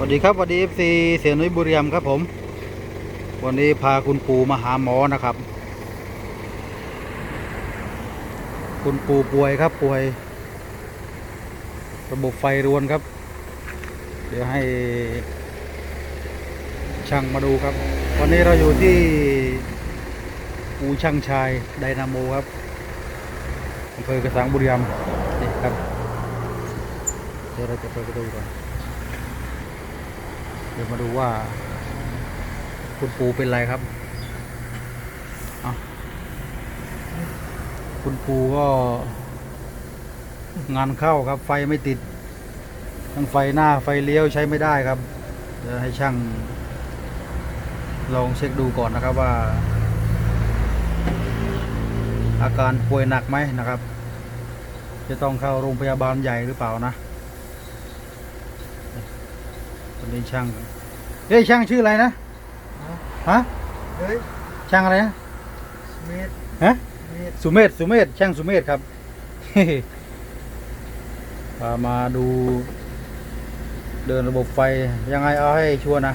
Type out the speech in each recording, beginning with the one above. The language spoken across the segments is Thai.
สวัสดีครับสวัสดีเอฟซีเสียนุ้ยบุรีรัมครับผม วันนี้พาคุณปู่มาหาหมอนะครับ คุณปู่ป่วยครับป่วย ระบบไฟรวนครับ เดี๋ยวให้ช่างมาดูครับ วันนี้เราอยู่ที่อู่ช่างชายไดนาโมครับอำเภอกระสังบุรีรัมย์นี่ครับ เดี๋ยวเราจะเปิดประตูก่อน ดี๋ยวมาดูว่า คุณปูเป็นไรครับอะคุณปูก็ งานเข้าครับ ไฟไม่ติด ทั้งไฟหน้าไฟเลี้ยวใช้ไม่ได้ครับเดี๋ยวให้ช่าง ลองเช็คดูก่อนนะครับว่า อาการป่วยหนักไหมนะครับ จะต้องเข้าโรงพยาบาลใหญ่หรือเปล่านะ วันนี้ช่างเฮ้ยช่างชื่ออะไรนะฮะเฮ้ยช่างอะไรนะเมดฮะเมดสุเมธสุเมธช่างสุเมธครับพามาดู เดินระบบไฟยังไงเอาให้ชัวร์นะ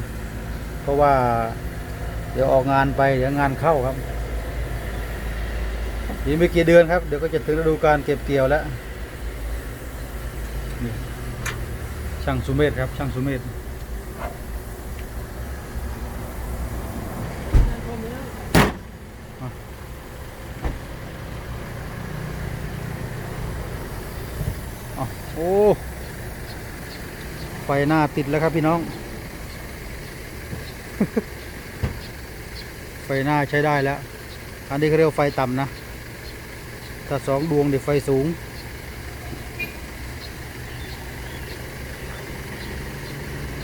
เพราะว่า เดี๋ยวออกงานไปเดี๋ยวงานเข้าครับอีกไม่กี่เดือนครับ เดี๋ยวก็จะถึงฤดูการเก็บเกี่ยวแล้วนี่ช่างสุเมธครับ ช่างสุเมธอ๋อโอ้ ไฟหน้าติดแล้วครับพี่น้อง ไฟหน้าใช้ได้แล้ว อันนี้เขาเรียกไฟต่ำนะ ถ้าสองดวงเดี๋ยวไฟสูง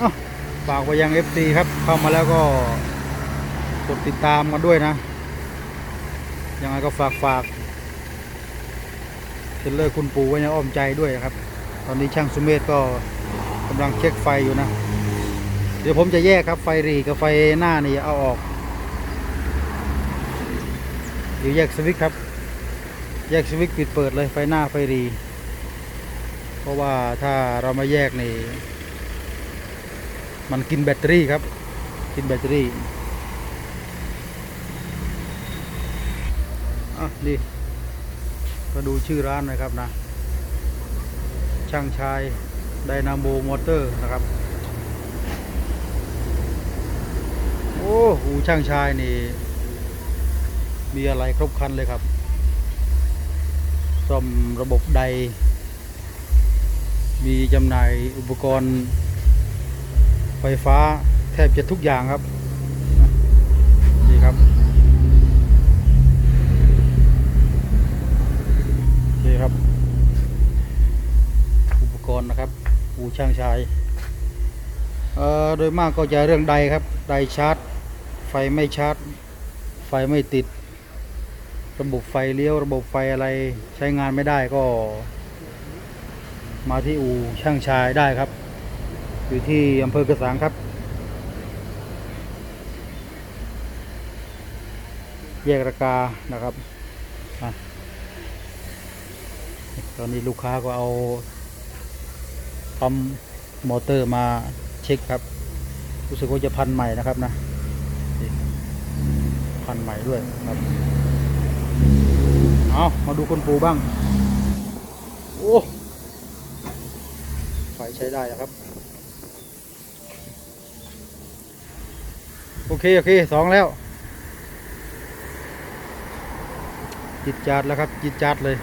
อ้าวฝากไปยัง FC ครับ เข้ามาแล้วก็กดติดตามกันด้วยนะ ยังไงก็ฝากฝากเทรลเลอร์คุณปู่ไว้ในอ้อมใจด้วยครับ ตอนนี้ช่างสุเมธก็ำลังเช็คไฟอยู่นะ เดี๋ยวผมจะแยกครับไฟรีกับไฟหน้านี่เอาออก เดี๋ยวแยกสวิตช์ครับ แยกสวิตช์ปิดเปิดเลยไฟหน้าไฟรี เพราะว่าถ้าเรามาแยกนี่ มันกินแบตเตอรี่ครับ กินแบตเตอรี่อะนี่ก็ดูชื่อร้านนะครับนะ ช่างชาย ไดนาโมมอเตอร์นะครับ โอ้หูช่างชายนี่ มีอะไรครบครันเลยครับซ่อมระบบใด มีจำหน่ายอุปกรณ์ไฟฟ้าแทบจะทุกอย่างครับ นี่ครับนี่ครับ อุปกรณ์นะครับ อูช่างชายโดยมากก็จะเรื่องใดครับ ใดชาร์จ ไฟไม่ชาร์จ ไฟไม่ติด ระบบไฟเลี้ยว ระบบไฟอะไรใช้งานไม่ได้ก็ มาที่อู่ช่างชายได้ครับ อยู่ที่อำเภอกระสังครับ แยกราคานะครับ ตอนนี้ลูกค้าก็เอา ปั๊มมอเตอร์มาเช็คครับ รู้สึกว่าจะพันใหม่นะครับนะพันใหม่ด้วยครับเอามาดูคนปูบ้าง โอ้ไฟใช้ได้นะครับ โอเค โอเคสองแล้ว จิตจัดแล้วครับ จิตจัดเลย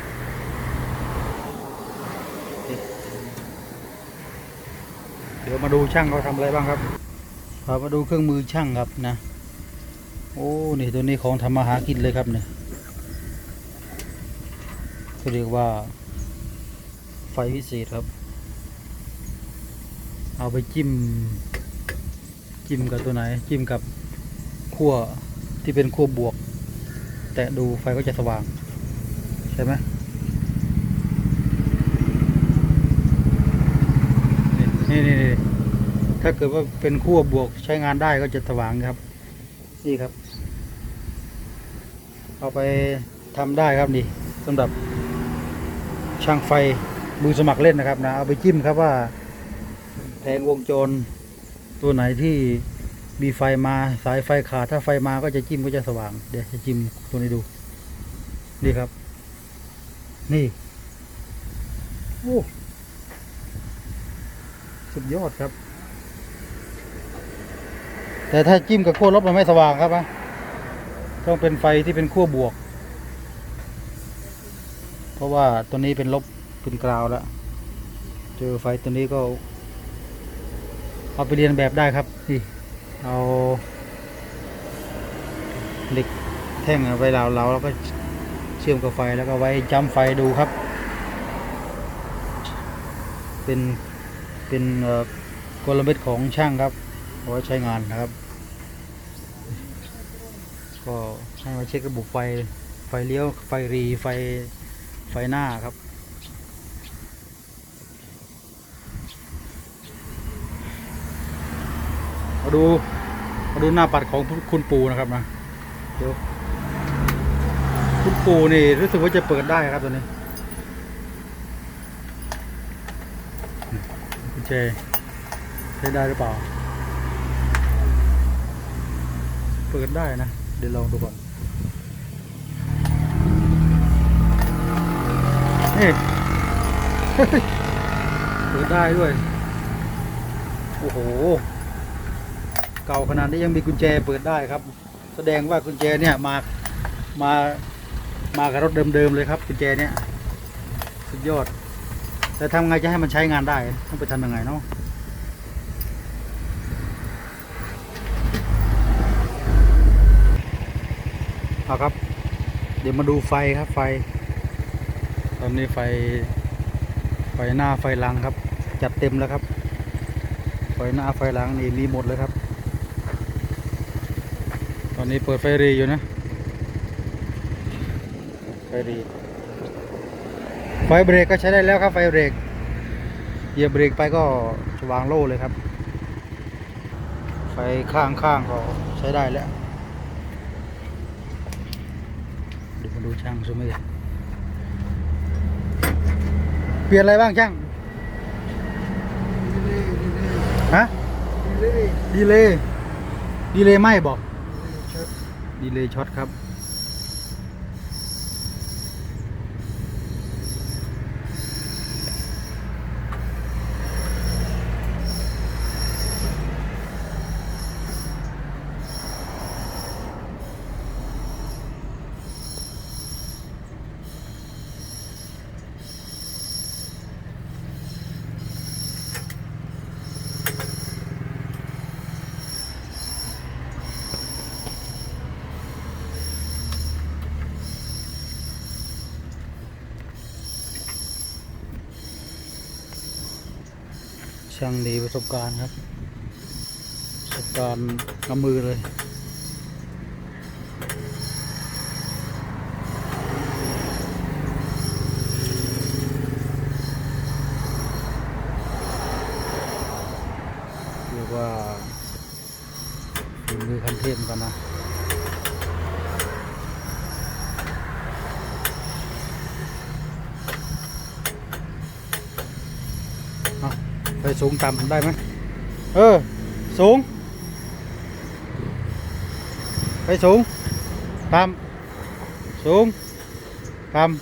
เดี๋ ยวมาดูช่างเขาทำอะไรบ้างครับพามาดูเครื่องมือช่างครับนะ โอ้นี่ตัวนี้ของทำมาหากินเลยครับเนี่ยเขาเรียกว่า ไฟวิเศษครับ เอาไปจิ้ม จิ้มกับตัวไหน จิ้มกับขั้วที่เป็นขั้วบวก แตะดูไฟก็จะสว่าง ใช่ไหม นี่นี่ถ้าเกิดว่าเป็นขั้วบวกใช้งานได้ก็จะสว่างครับ นี่ครับ เอาไปทำได้ครับนี่สำหรับช่างไฟมือสมัครเล่นนะครับนะเอาไปจิ้มครับว่าแผงวงจรตัวไหนที่มีไฟมาสายไฟขาดถ้าไฟมาก็จะจิ้มก็จะสว่าง เดี๋ยวจะจิ้มตัวนี้ดู นี่ครับ นี่โอ้ สุดยอดครับ แต่ถ้าจิ้มกับขั้วลบมันไม่สว่างครับนะต้องเป็นไฟที่เป็นขั้วบวก เพราะว่าตัวนี้เป็นลบเป็นกราวแล้ว เจอไฟตัวนี้ก็ เอาไปเรียนแบบได้ครับนี่เอาเหล็กแท่งเอาไว้เราๆแล้วก็เชื่อมกับไฟแล้วก็ไว้จ้ำไฟดูครับ เป็น เป็นกลเม็ดของช่างครับเอาไว้ใช้งานนะครับ ก็ให้มาเช็คระบบไฟไฟเลี้ยวไฟรีไฟไฟหน้าครับมาดูมาดูหน้าปัดของคุณปูนะครับนะเดี๋ยวคุณปูนี่รู้สึกว่าจะเปิดได้ครับตัวนี้ กุญแจใช้ได้หรือเปล่า เปิดได้นะ เดี๋ยวลองดูก่อนนี่เปิดได้ด้วย โอ้โห เก่าขนาดนี้ยังมีกุญแจเปิดได้ครับ แสดงว่ากุญแจเนี่ยมา มา มากับรถเดิมๆเลยครับกุญแจเนี่ย สุดยอด แต่ทำไงจะให้มันใช้งานได้ ต้องไปทำยังไงเนาะเอาครับ เดี๋ยวมาดูไฟครับไฟ ตอนนี้ไฟ ไฟหน้าไฟหลังครับ จัดเต็มแล้วครับ ไฟหน้าไฟหลังนี่มีหมดเลยครับ ตอนนี้เปิดไฟรีอยู่นะไฟรี ไฟเบรกก็ใช้ได้แล้วครับไฟเบรกเหยียบเบรกไปก็สว่างโล่เลยครับ ไฟข้างข้างๆก็ใช้ได้แล้วเดี๋ยวมาดูช่างซูมี่เปลี่ยนอะไรบ้างช่างฮะดีเลยดีเลยไหมบอกดีเลยช็อตครับ ช่างดีประสบการณ์ครับ ประสบการณ์กำมือเลยเรียกว่าฝีมือคันเทพเหมือนกันนะเอา ไปสูงต่ำได้ไหมเออ สูง ไปสูงต่ำสูงต่ำ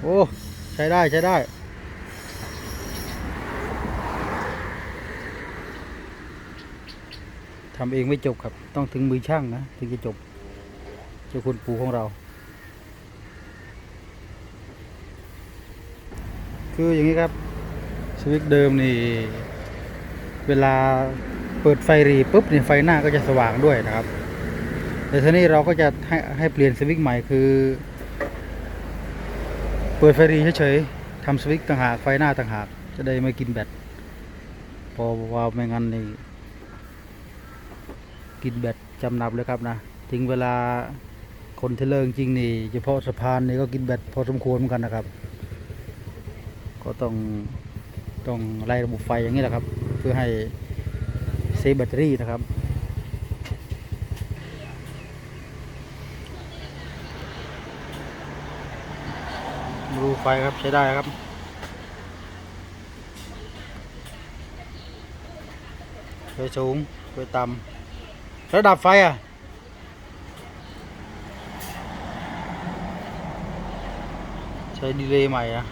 โอ้ ใช้ได้ใช้ได้ทำเองไม่จบครับ ต้องถึงมือช่างนะ ถึงจะจบ เจ้าคุณปู่ของเราคืออย่างนี้ครับ สวิตช์เดิมนี่ เวลาเปิดไฟรีปุ๊บเนี่ยไฟหน้าก็จะสว่างด้วยนะครับแต่ทีนี้เราก็จะให้ให้เปลี่ยนสวิตช์ใหม่คือ เปิดไฟรีเฉยๆทำสวิตช์ต่างหากไฟหน้าต่างหาก จะได้ไม่กินแบตพอว่าไม่งั้นนี่กินแบตจำนับเลยครับนะถึงเวลาคนที่เลิกจริงนี่เฉพาะสะพานนี่ก็กินแบตพอสมควรเหมือนกันนะครับ ก็ต้อง ต้องไล่ระบบไฟอย่างนี้แหละครับ เพื่อให้เซฟแบตเตอรี่นะครับ ดูไฟครับใช้ได้ครับไฟสูงไฟต่ำระดับไฟอะใช้ดีเลย์ใหม่นะ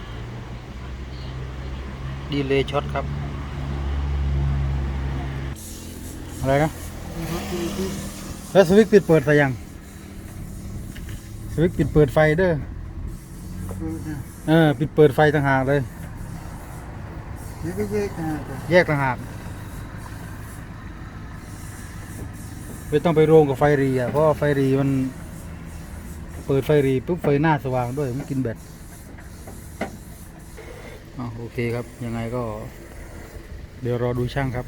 ดีเลย์ช็อตครับ อะไรนะแล้วสวิตช์ปิดเปิดไฟยังสวิตช์ปิดเปิดไฟเด้อเออปิดเปิดไฟต่างหากเลยนี่ก็แยกนะแยกต่างหากไม่ต้องไปโรงกับไฟรีอะเพราะว่าไฟรีมัน เปิดไฟรีปุ๊บไฟหน้าสว่างด้วยมันกินแบต อ่าโอเคครับ ยังไงก็ เดี๋ยวรอดูช่างครับ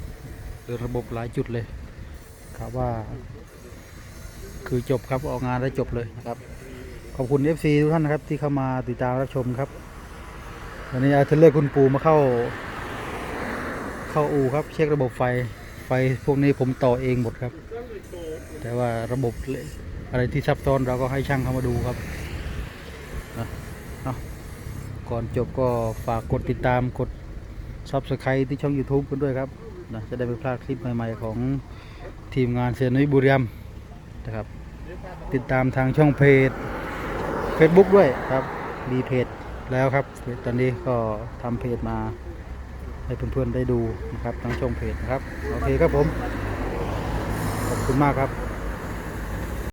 เดินระบบหลายจุดเลยครับว่า คือจบครับออกงานได้จบเลยนะครับ ขอบคุณ FC ทุกท่านนะครับที่เข้ามาติดตามรับชมครับวันนี้อาเทเลอร์คุณปูมาเข้า เข้าอู่ครับ เช็คระบบไฟไฟพวกนี้ผมต่อเองหมดครับ แต่ว่าระบบอะไรที่ซับซ้อนเราก็ให้ช่างเข้ามาดูครับ ก่อนจบก็ฝากกดติดตามกด Subscribe ที่ช่อง YouTube กันด้วยครับนะจะได้ไม่พลาดคลิปใหม่ๆของทีมงานเซนุยบุรีรัมนะครับ ติดตามทางช่องเพจ Facebook ด้วยครับมีเพจแล้วครับ ตอนนี้ก็ทำเพจมาให้เพื่อนๆได้ดูนะครับทั้งช่องเพจนะครับ โอเคครับผม ขอบคุณมากครับ